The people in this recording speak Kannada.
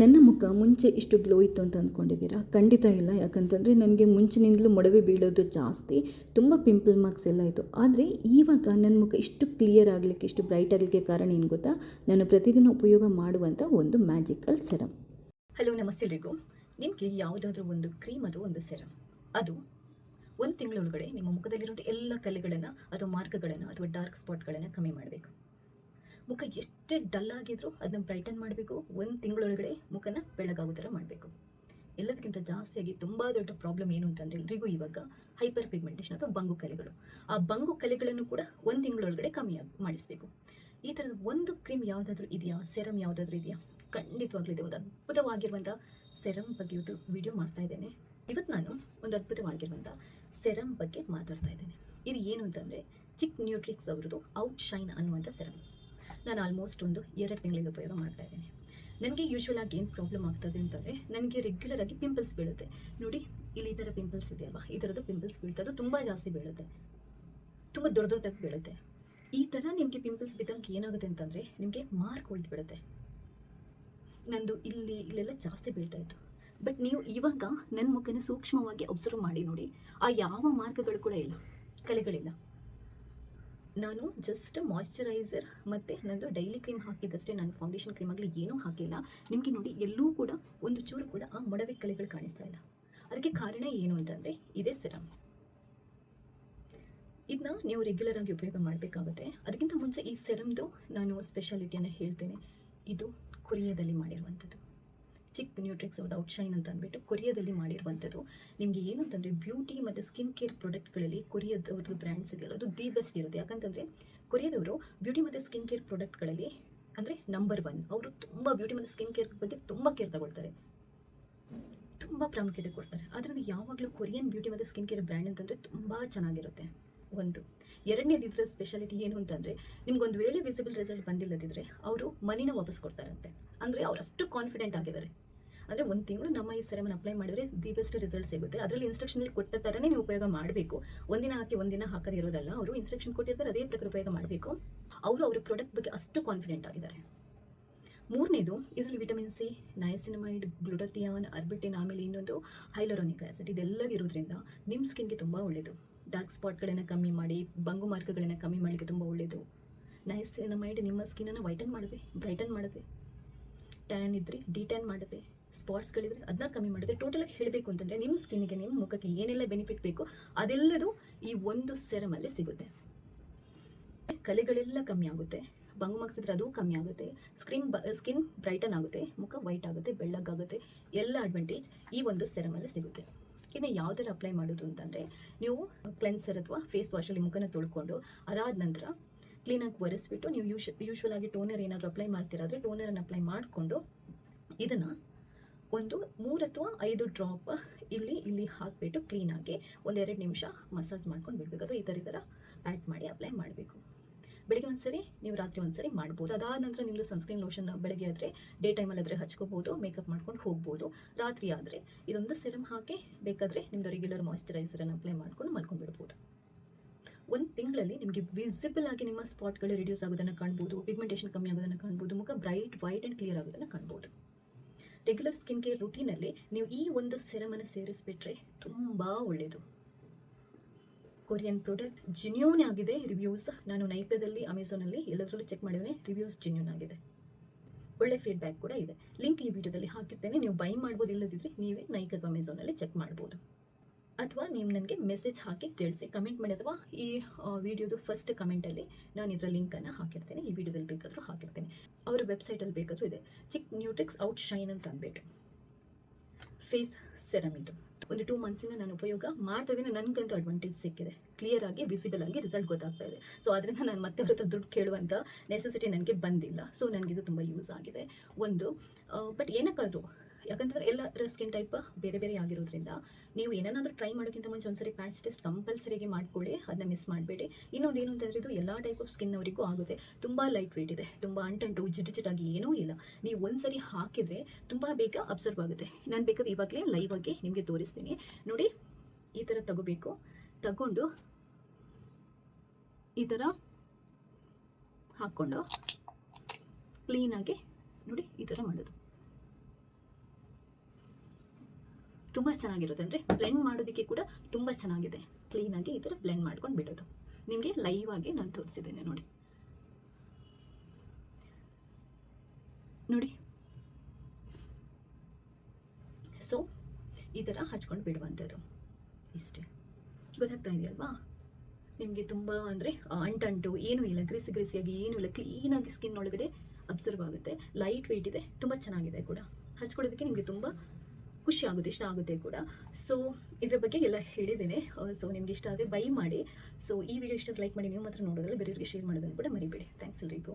ನನ್ನ ಮುಖ ಮುಂಚೆ ಇಷ್ಟು ಗ್ಲೋ ಇತ್ತು ಅಂತ ಅಂದ್ಕೊಂಡಿದ್ದೀರಾ? ಖಂಡಿತ ಇಲ್ಲ. ಯಾಕಂತಂದರೆ ನನಗೆ ಮುಂಚಿನಿಂದಲೂ ಮೊಡವೆ ಬೀಳೋದು ಜಾಸ್ತಿ, ತುಂಬ ಪಿಂಪಲ್ ಮಾರ್ಕ್ಸ್ ಎಲ್ಲ ಇತ್ತು. ಆದರೆ ಇವಾಗ ನನ್ನ ಮುಖ ಇಷ್ಟು ಕ್ಲಿಯರ್ ಆಗಲಿಕ್ಕೆ, ಇಷ್ಟು ಬ್ರೈಟ್ ಆಗಲಿಕ್ಕೆ ಕಾರಣ ಏನು ಗೊತ್ತಾ? ನಾನು ಪ್ರತಿದಿನ ಉಪಯೋಗ ಮಾಡುವಂಥ ಒಂದು ಮ್ಯಾಜಿಕಲ್ ಸೆರಮ್ ಹಲೋ ನಮಸ್ತೆ ಎಲ್ರಿಗೂ ನಿಮಗೆ ಯಾವುದಾದ್ರೂ ಒಂದು ಕ್ರೀಮ್ ಅಥವಾ ಒಂದು ಸೆರಮ್ ಅದು ಒಂದು ತಿಂಗಳೊಳಗಡೆ ನಿಮ್ಮ ಮುಖದಲ್ಲಿರುವಂಥ ಎಲ್ಲ ಕಲೆಗಳನ್ನು ಅಥವಾ ಮಾರ್ಕ್ಗಳನ್ನು ಅಥವಾ ಡಾರ್ಕ್ ಸ್ಪಾಟ್ಗಳನ್ನು ಕಮ್ಮಿ ಮಾಡಬೇಕು. ಮುಖ ಎಷ್ಟೇ ಡಲ್ ಆಗಿದ್ರು ಅದನ್ನ ಬ್ರೈಟನ್ ಮಾಡಬೇಕು. ಒಂದು ತಿಂಗಳೊಳಗಡೆ ಮುಖನ ಬೆಳಗಾಗೋ ಥರ ಮಾಡಬೇಕು. ಎಲ್ಲದಕ್ಕಿಂತ ಜಾಸ್ತಿಯಾಗಿ ತುಂಬ ದೊಡ್ಡ ಪ್ರಾಬ್ಲಮ್ ಏನು ಅಂತಂದರೆ ಎಲ್ರಿಗೂ ಇವಾಗ ಹೈಪರ್ ಪಿಗ್ಮೆಂಟೇಷನ್ ಅಥವಾ ಬಂಗು ಕಲೆಗಳು. ಆ ಬಂಗು ಕಲೆಗಳನ್ನು ಕೂಡ ಒಂದು ತಿಂಗಳೊಳಗಡೆ ಕಮ್ಮಿ ಮಾಡಿಸಬೇಕು. ಈ ಥರದ ಒಂದು ಕ್ರೀಮ್ ಯಾವುದಾದ್ರೂ ಇದೆಯಾ? ಸೆರಮ್ ಯಾವುದಾದ್ರೂ ಇದೆಯಾ? ಖಂಡಿತವಾಗ್ಲೂ ಇದೆ. ಒಂದು ಅದ್ಭುತವಾಗಿರುವಂಥ ಸೆರಮ್ ಬಗ್ಗೆ ಇವತ್ತು ವಿಡಿಯೋ ಮಾಡ್ತಾ ಇದ್ದೇನೆ. ಇವತ್ತು ನಾನು ಒಂದು ಅದ್ಭುತವಾಗಿರುವಂಥ ಸೆರಮ್ ಬಗ್ಗೆ ಮಾತಾಡ್ತಾ ಇದ್ದೇನೆ. ಇದು ಏನು ಅಂತಂದರೆ ಚಿಕ್ ನ್ಯೂಟ್ರಿಕ್ಸ್ ಅವ್ರದ್ದು ಔಟ್ ಶೈನ್ ಅನ್ನುವಂಥ ಸೆರಮ್ ನಾನು ಆಲ್ಮೋಸ್ಟ್ ಒಂದು ಎರಡು ತಿಂಗಳಿಂದ ಉಪಯೋಗ ಮಾಡ್ತಾ ಇದ್ದೀನಿ. ನನಗೆ ಯೂಶ್ವಲ್ ಆಗಿ ಏನು ಪ್ರಾಬ್ಲಮ್ ಆಗ್ತದೆ ಅಂತಂದರೆ, ನನಗೆ ರೆಗ್ಯುಲರ್ ಆಗಿ ಪಿಂಪಲ್ಸ್ ಬೀಳುತ್ತೆ. ನೋಡಿ, ಇಲ್ಲಿ ಈ ಥರ ಪಿಂಪಲ್ಸ್ ಇದೆಯಲ್ವಾ? ಈ ಥರದ್ದು ಪಿಂಪಲ್ಸ್ ಬೀಳ್ತದೆ ಅದು ತುಂಬ ಜಾಸ್ತಿ ಬೀಳುತ್ತೆ. ತುಂಬ ದೊಡ್ಡ ದೊಡ್ಡದಾಗಿ ಬೀಳುತ್ತೆ. ಈ ಥರ ನಿಮಗೆ ಪಿಂಪಲ್ಸ್ ಬಿದ್ದಂಗೆ ಏನಾಗುತ್ತೆ ಅಂತಂದರೆ, ನಿಮಗೆ ಮಾರ್ಕ್ ಉಳಿದು ಬಿಡುತ್ತೆ ನಂದು ಇಲ್ಲಿ, ಇಲ್ಲೆಲ್ಲ ಜಾಸ್ತಿ ಬೀಳ್ತಾ ಇತ್ತು. ಬಟ್ ನೀವು ಇವಾಗ ನನ್ನ ಮುಖನ ಸೂಕ್ಷ್ಮವಾಗಿ ಅಬ್ಸರ್ವ್ ಮಾಡಿ ನೋಡಿ, ಆ ಯಾವ ಮಾರ್ಕ್ಗಳು ಕೂಡ ಇಲ್ಲ. ಕಲೆಗಳಿಲ್ಲ. ನಾನು ಜಸ್ಟ್ ಮಾಯ್ಶ್ಚರೈಸರ್ ಮತ್ತು ನನ್ನದು ಡೈಲಿ ಕ್ರೀಮ್ ಹಾಕಿದ್ದಷ್ಟೇ. ನಾನು ಫೌಂಡೇಶನ್ ಕ್ರೀಮ್ ಆಗಲಿ ಏನೂ ಹಾಕಿಲ್ಲ. ನಿಮಗೆ ನೋಡಿ, ಎಲ್ಲೂ ಕೂಡ ಒಂದು ಚೂರು ಕೂಡ ಆ ಮೊಡವೆ ಕಲೆಗಳು ಕಾಣಿಸ್ತಾ ಇಲ್ಲ. ಅದಕ್ಕೆ ಕಾರಣ ಏನು ಅಂತಂದರೆ, ಇದೇ ಸಿರಮ್ ಇದನ್ನ ನೀವು ರೆಗ್ಯುಲರ್ ಆಗಿ ಉಪಯೋಗ ಮಾಡಬೇಕಾಗುತ್ತೆ. ಅದಕ್ಕಿಂತ ಮುಂಚೆ ಈ ಸೆರಮ್ದು ನಾನು ಸ್ಪೆಷಾಲಿಟಿಯನ್ನು ಹೇಳ್ತೇನೆ. ಇದು ಕೊರಿಯಾದಲ್ಲಿ ಮಾಡಿರುವಂಥದ್ದು. ಚಿಕ್ ನ್ಯೂಟ್ರಿಕ್ಸ್ ಅವ್ರದ್ದು ಔಟ್ಶೈನ್ ಅಂತ ಅಂದ್ಬಿಟ್ಟು ಕೊರಿಯಾದಲ್ಲಿ ಮಾಡಿರುವಂಥದ್ದು. ನಿಮಗೆ ಏನು ಅಂತಂದರೆ ಬ್ಯೂಟಿ ಮತ್ತು ಸ್ಕಿನ್ ಕೇರ್ ಪ್ರಾಡಕ್ಟ್ಗಳಲ್ಲಿ ಕೊರಿಯಾದವ್ರದ್ದು ಬ್ರ್ಯಾಂಡ್ಸ್ ಇದೆಯಲ್ಲ, ಅದು ದಿ ಬೆಸ್ಟ್ ಇರುತ್ತೆ. ಯಾಕಂತಂದರೆ ಕೊರಿಯಾದವರು ಬ್ಯೂಟಿ ಮತ್ತು ಸ್ಕಿನ್ ಕೇರ್ ಪ್ರಾಡಕ್ಟ್ಗಳಲ್ಲಿ ಅಂದರೆ ನಂಬರ್ ಒನ್ ಅವರು ತುಂಬ ಬ್ಯೂಟಿ ಮತ್ತು ಸ್ಕಿನ್ ಕೇರ್ ಬಗ್ಗೆ ತುಂಬ ಕೇರ್ ತಗೊಳ್ತಾರೆ. ತುಂಬ ಪ್ರಾಮುಖ್ಯತೆ ಕೊಡ್ತಾರೆ. ಅದರಿಂದ ಯಾವಾಗಲೂ ಕೊರಿಯನ್ ಬ್ಯೂಟಿ ಮತ್ತು ಸ್ಕಿನ್ ಕೇರ್ ಬ್ರ್ಯಾಂಡ್ ಅಂತಂದರೆ ತುಂಬ ಚೆನ್ನಾಗಿರುತ್ತೆ. ಒಂದು. ಎರಡನೇದು ಇದರ ಸ್ಪೆಷಾಲಿಟಿ ಏನು ಅಂತಂದರೆ ನಿಮ್ಗೊಂದು ವೇಳೆ ವಿಸಿಬಲ್ ರಿಸಲ್ಟ್ ಬಂದಿಲ್ಲದಿದ್ದರೆ ಅವರು ಮನಿನ ವಾಪಸ್ ಕೊಡ್ತಾರಂತೆ ಅಂದರೆ ಅವರಷ್ಟು ಕಾನ್ಫಿಡೆಂಟ್ ಆಗಿದ್ದಾರೆ. ಅಂದರೆ ಒಂದು ತಿಂಗಳು ನಮ್ಮ ಈ ಸೆರಮನ್ ಅಪ್ಲೈ ಮಾಡಿದರೆ ದಿ ಬೆಸ್ಟ್ ರಿಸಲ್ಟ್ ಸಿಗುತ್ತೆ. ಅದರಲ್ಲಿ ಇನ್ಸ್ಟ್ರಕ್ಷನಲ್ಲಿ ಕೊಟ್ಟ ಥರನೇ ನೀವು ಉಪಯೋಗ ಮಾಡಬೇಕು. ಒಂದಿನ ಹಾಕಿ ಒಂದಿನ ಹಾಕದಿರೋದಲ್ಲ ಅವರು ಇನ್ಸ್ಟ್ರಕ್ಷನ್ ಕೊಟ್ಟಿರ್ತಾರೆ, ಅದೇ ಪ್ರಕಾರ ಉಪಯೋಗ ಮಾಡಬೇಕು. ಅವರು ಅವರ ಪ್ರಾಡಕ್ಟ್ ಬಗ್ಗೆ ಅಷ್ಟು ಕಾನ್ಫಿಡೆಂಟ್ ಆಗಿದ್ದಾರೆ. ಮೂರನೇದು, ಇದರಲ್ಲಿ ವಿಟಮಿನ್ ಸಿ ನಯಸಿನಮೈಡ್ ಗ್ಲುಟಥಿಯಾನ್ ಅರ್ಬಿಟಿನ್ ಆಮೇಲೆ ಇನ್ನೊಂದು ಹೈಲೋರೋನಿಕ್ ಆಸಿಡ್ ಇದೆಲ್ಲದಿರೋದ್ರಿಂದ ನಿಮ್ಮ ಸ್ಕಿನ್ಗೆ ತುಂಬ ಒಳ್ಳೆಯದು ಡಾರ್ಕ್ ಸ್ಪಾಟ್ಗಳನ್ನು ಕಮ್ಮಿ ಮಾಡಿ, ಬಂಗು ಮಾರ್ಕ್ಗಳನ್ನು ಕಮ್ಮಿ ಮಾಡಲಿಕ್ಕೆ ತುಂಬ ಒಳ್ಳೆಯದು ನೈಸಿನಮೈಡ್ ನಿಮ್ಮ ಸ್ಕಿನ್ನನ್ನು ವೈಟನ್ ಮಾಡುತ್ತೆ ಬ್ರೈಟನ್ ಮಾಡುತ್ತೆ. ಟ್ಯಾನ್ ಇದ್ದರೆ ಡಿ ಟ್ಯಾನ್ ಮಾಡುತ್ತೆ. ಸ್ಪಾಟ್ಸ್ಗಳಿದ್ರೆ ಅದನ್ನ ಕಮ್ಮಿ ಮಾಡುತ್ತೆ ಟೋಟಲಾಗಿ ಹೇಳಬೇಕು ಅಂತಂದರೆ ನಿಮ್ಮ ಸ್ಕಿನ್ನಿಗೆ ನಿಮ್ಮ ಮುಖಕ್ಕೆ ಏನೆಲ್ಲ ಬೆನಿಫಿಟ್ ಬೇಕು ಅದೆಲ್ಲದೂ ಈ ಒಂದು ಸೆರಮಲ್ಲೇ ಸಿಗುತ್ತೆ. ಕಲೆಗಳೆಲ್ಲ ಕಮ್ಮಿ ಆಗುತ್ತೆ. ಬಂಗು ಮಗ್ಸಿದ್ರೆ ಅದು ಕಮ್ಮಿ ಆಗುತ್ತೆ. ಸ್ಕ್ರೀನ್ ಸ್ಕಿನ್ ಬ್ರೈಟನ್ ಆಗುತ್ತೆ. ಮುಖ ವೈಟ್ ಆಗುತ್ತೆ, ಬೆಳ್ಳಗಾಗುತ್ತೆ. ಎಲ್ಲ ಅಡ್ವಾಂಟೇಜ್ ಈ ಒಂದು ಸೆರಮಲ್ಲಿ ಸಿಗುತ್ತೆ. ಇನ್ನು ಯಾವ ಥರ ಅಪ್ಲೈ ಮಾಡೋದು ಅಂತಂದರೆ ನೀವು ಕ್ಲೆನ್ಸರ್ ಅಥವಾ ಫೇಸ್ ವಾಶಲ್ಲಿ ಮುಖನ ತೊಳ್ಕೊಂಡು ಅದಾದ ನಂತರ ಕ್ಲೀನಾಗಿ ಒರೆಸ್ಬಿಟ್ಟು ನೀವು ಯೂಶ್, ಯೂಶ್ವಲ್ ಆಗಿ ಟೋನರ್ ಏನಾದರೂ ಅಪ್ಲೈ ಮಾಡ್ತೀರಾದರೆ ಟೋನರನ್ನು ಅಪ್ಲೈ ಮಾಡಿಕೊಂಡು ಇದನ್ನು ಒಂದು ಮೂರು ಅಥವಾ ಐದು ಡ್ರಾಪ್ ಇಲ್ಲಿ ಇಲ್ಲಿ ಹಾಕಿಬಿಟ್ಟು ಕ್ಲೀನಾಗಿ ಒಂದೆರಡು ನಿಮಿಷ ಮಸಾಜ್ ಮಾಡ್ಕೊಂಡು ಬಿಡಬೇಕು. ಅಥವಾ ಈ ಥರ ಈ ಥರ ಆ್ಯಡ್ ಮಾಡಿ ಅಪ್ಲೈ ಮಾಡಬೇಕು. ಬೆಳಿಗ್ಗೆ ಒಂದ್ಸರಿ, ನೀವು ರಾತ್ರಿ ಒಂದ್ಸರಿ ಮಾಡ್ಬೋದು. ಅದಾದ ನಂತರ ನಿಮ್ಮದು ಸನ್ಸ್ಕ್ರೀನ್ ಲೋಷನ್ ಬೆಳಗ್ಗೆ ಆದರೆ ಡೇ ಟೈಮಲ್ಲಿ ಆದರೆ ಹಚ್ಕೋಬೋದು ಮೇಕಪ್ ಮಾಡ್ಕೊಂಡು ಹೋಗ್ಬೋದು. ರಾತ್ರಿ ಆದರೆ ಇದೊಂದು ಸಿರಮ್ ಹಾಕಿ ಬೇಕಾದರೆ ನಿಮ್ಮದು ರೆಗ್ಯುಲರ್ ಮಾಯ್ಚರೈಸರನ್ನು ಅಪ್ಲೈ ಮಾಡ್ಕೊಂಡು ಮಲ್ಕೊಂಡ್ಬಿಡ್ಬೋದು ಒಂದು ತಿಂಗಳಲ್ಲಿ ನಿಮಗೆ ವಿಸಿಬಲ್ ಆಗಿ ನಿಮ್ಮ ಸ್ಪಾಟ್ಗಳು ರಿಡ್ಯೂಸ್ ಆಗೋದನ್ನು ಕಾಣ್ಬೋದು ಪಿಗ್ಮೆಂಟೇಷನ್ ಕಮ್ಮಿ ಆಗೋದನ್ನು ಕಾಣ್ಬೋದು, ಮುಖ ಬ್ರೈಟ್ ವೈಟ್ ಆ್ಯಂಡ್ ಕ್ಲಿಯರ್ ಆಗೋದನ್ನು ಕಾಣ್ಬೋದು. ರೆಗ್ಯುಲರ್ ಸ್ಕಿನ್ ಕೇರ್ ರುಟೀನಲ್ಲಿ ನೀವು ಈ ಒಂದು ಸೆರಮನ್ನು ಸೇರಿಸ್ಬಿಟ್ರೆ ತುಂಬ ಒಳ್ಳೆಯದು ಕೊರಿಯನ್ ಪ್ರಾಡಕ್ಟ್ ಜೆನ್ಯೂನ್ ಆಗಿದೆ ರಿವ್ಯೂಸ್ ನಾನು ನೈಕದಲ್ಲಿ ಅಮೆಝಾನಲ್ಲಿ ಎಲ್ಲದರಲ್ಲೂ ಚೆಕ್ ಮಾಡಿದ್ದೇನೆ ರಿವ್ಯೂಸ್ ಜೆನ್ಯೂನ್ ಆಗಿದೆ. ಒಳ್ಳೆ ಫೀಡ್ಬ್ಯಾಕ್ ಕೂಡ ಇದೆ. ಲಿಂಕ್ ಈ ವಿಡಿಯೋದಲ್ಲಿ ಹಾಕಿರ್ತೇನೆ. ನೀವು ಬೈ ಮಾಡ್ಬೋದು ಇಲ್ಲದಿದ್ದರೆ ನೀವೇ ನೈಕದ ಅಮೆಝಾನಲ್ಲಿ ಚೆಕ್ ಮಾಡ್ಬೋದು. ಅಥವಾ ನೀವು ನನಗೆ ಮೆಸೇಜ್ ಹಾಕಿ ತಿಳಿಸಿ ಕಮೆಂಟ್ ಮಾಡಿ ಅಥವಾ ಈ ವಿಡಿಯೋದು ಫಸ್ಟ್ ಕಮೆಂಟಲ್ಲಿ ನಾನು ಇದರ ಲಿಂಕನ್ನು ಹಾಕಿರ್ತೇನೆ, ಈ ವಿಡಿಯೋದಲ್ಲಿ ಬೇಕಾದರೂ ಹಾಕಿರ್ತೇನೆ. ಅವರ ವೆಬ್ಸೈಟಲ್ಲಿ ಬೇಕಾದರೂ ಇದೆ. ಚಿಕ್ ನ್ಯೂಟ್ರಿಕ್ಸ್ ಔಟ್ ಶೈನ್ ಅಂತ ಅಂದ್ಬಿಟ್ಟು. ಫೇಸ್ ಸೆರಮ್ ಇದು. ಒಂದು ಟೂ ಮಂತ್ಸಿಂದ ನಾನು ಉಪಯೋಗ. ಮಾಡ್ತಾ ಇದ್ದೀನಿ ನನಗಂತೂ ಅಡ್ವಾಂಟೇಜ್ ಸಿಕ್ಕಿದೆ. ಕ್ಲಿಯರ್ ಆಗಿ ವಿಸಿಬಲ್ ಆಗಿ ರಿಸಲ್ಟ್ ಗೊತ್ತಾಗ್ತಾ ಇದೆ. ಸೊ ಅದರಿಂದ ನಾನು ಮತ್ತೆ ಅವ್ರ ಹತ್ರ ದುಡ್ಡು ಕೇಳುವಂಥ ನೆಸೆಸಿಟಿ ನನಗೆ ಬಂದಿಲ್ಲ. ಸೊ ನನಗಿದು ತುಂಬ ಯೂಸ್ ಆಗಿದೆ. ಒಂದು ಬಟ್ ಏನಕ್ಕಾದ್ರು ಯಾಕಂತಂದ್ರೆ ಎಲ್ಲರ ಸ್ಕಿನ್ ಟೈಪ್ ಬೇರೆ ಬೇರೆ ಆಗಿರೋದ್ರಿಂದ ನೀವು ಏನನ್ನಾದರೂ ಟ್ರೈ ಮಾಡೋಕ್ಕಿಂತ ಮುಂಚೆ ಒಂದ್ಸರಿ ಪ್ಯಾಚ್ ಟೆಸ್ಟ್ ಕಂಪಲ್ಸರಿಗೆ ಮಾಡ್ಕೊಳ್ಳಿ ಅದನ್ನ ಮಿಸ್ ಮಾಡಬೇಡಿ. ಇನ್ನೊಂದು ಏನು ಅಂತಂದರೆ ಇದು ಎಲ್ಲ ಟೈಪ್ ಆಫ್ ಸ್ಕಿನ್ ಅವರಿಗೂ ಆಗುತ್ತೆ. ತುಂಬ ಲೈಟ್ ವೇಟ್ ಇದೆ, ತುಂಬ ಅಂಟಂಟು ಆಗಿ ಏನೂ ಇಲ್ಲ. ನೀವು ಒಂದ್ಸರಿ ಹಾಕಿದರೆ ತುಂಬ ಬೇಗ ಅಬ್ಸರ್ವ್ ಆಗುತ್ತೆ. ನಾನು ಬೇಕಾದ್ರೆ ಇವಾಗಲೇ ಲೈವ್ ಆಗಿ ನಿಮಗೆ ತೋರಿಸ್ತೀನಿ. ನೋಡಿ, ಈ ಥರ ತಗೋಬೇಕು. ತಗೊಂಡು ಈ ಥರ ಹಾಕ್ಕೊಂಡು ಕ್ಲೀನಾಗಿ ನೋಡಿ, ಈ ಥರ ಮಾಡೋದು. ತುಂಬ ಚೆನ್ನಾಗಿರುತ್ತೆ. ಅಂದರೆ ಬ್ಲೆಂಡ್ ಮಾಡೋದಕ್ಕೆ ಕೂಡ ತುಂಬ ಚೆನ್ನಾಗಿದೆ. ಕ್ಲೀನಾಗಿ ಈ ಥರ ಬ್ಲೆಂಡ್ ಮಾಡ್ಕೊಂಡು ಬಿಡೋದು. ನಿಮಗೆ ಲೈವ್ ಆಗಿ ನಾನು ತೋರಿಸಿದ್ದೇನೆ ನೋಡಿ. ನೋಡಿ. ಸೊ ಈ ಥರ ಹಚ್ಕೊಂಡು ಬಿಡುವಂಥದ್ದು. ಇಷ್ಟೇ. ಗೊತ್ತಾಗ್ತಾ ಇದೆಯಲ್ವಾ? ನಿಮಗೆ ತುಂಬ ಅಂದರೆ ಅಂಟಂಟು ಏನೂ ಇಲ್ಲ. ಗ್ರಿಸಿ ಗ್ರಿಸಿಯಾಗಿ ಏನೂ ಇಲ್ಲ. ಕ್ಲೀನಾಗಿ ಸ್ಕಿನ್ ಒಳಗಡೆ ಅಬ್ಸರ್ವ್ ಆಗುತ್ತೆ. ಲೈಟ್ ವೆಯ್ಟ್ ಇದೆ. ತುಂಬ ಚೆನ್ನಾಗಿದೆ ಕೂಡ. ಹಚ್ಕೊಳ್ಳೋದಕ್ಕೆ ನಿಮಗೆ ತುಂಬ ಖುಷಿ ಆಗುತ್ತೆ, ಇಷ್ಟ ಆಗುತ್ತೆ ಕೂಡ. ಸೊ ಇದ್ರ ಬಗ್ಗೆ ಎಲ್ಲ ಹೇಳಿದ್ದೇನೆ. ಸೊ ನಿಮ್ಗೆ ಇಷ್ಟ ಆದರೆ ಬೈ ಮಾಡಿ. ಸೊ ಈ ವಿಡಿಯೋ ಇಷ್ಟ ಲೈಕ್ ಮಾಡಿ, ನೀವು ಮಾತ್ರ ನೋಡೋದಲ್ಲ ಬೇರೆಯವ್ರಿಗೆ ಶೇರ್ ಮಾಡೋದನ್ನು ಕೂಡ ಮರಿಬೇಡಿ. ಥ್ಯಾಂಕ್ಸ್ ಎಲ್ರಿಗೂ.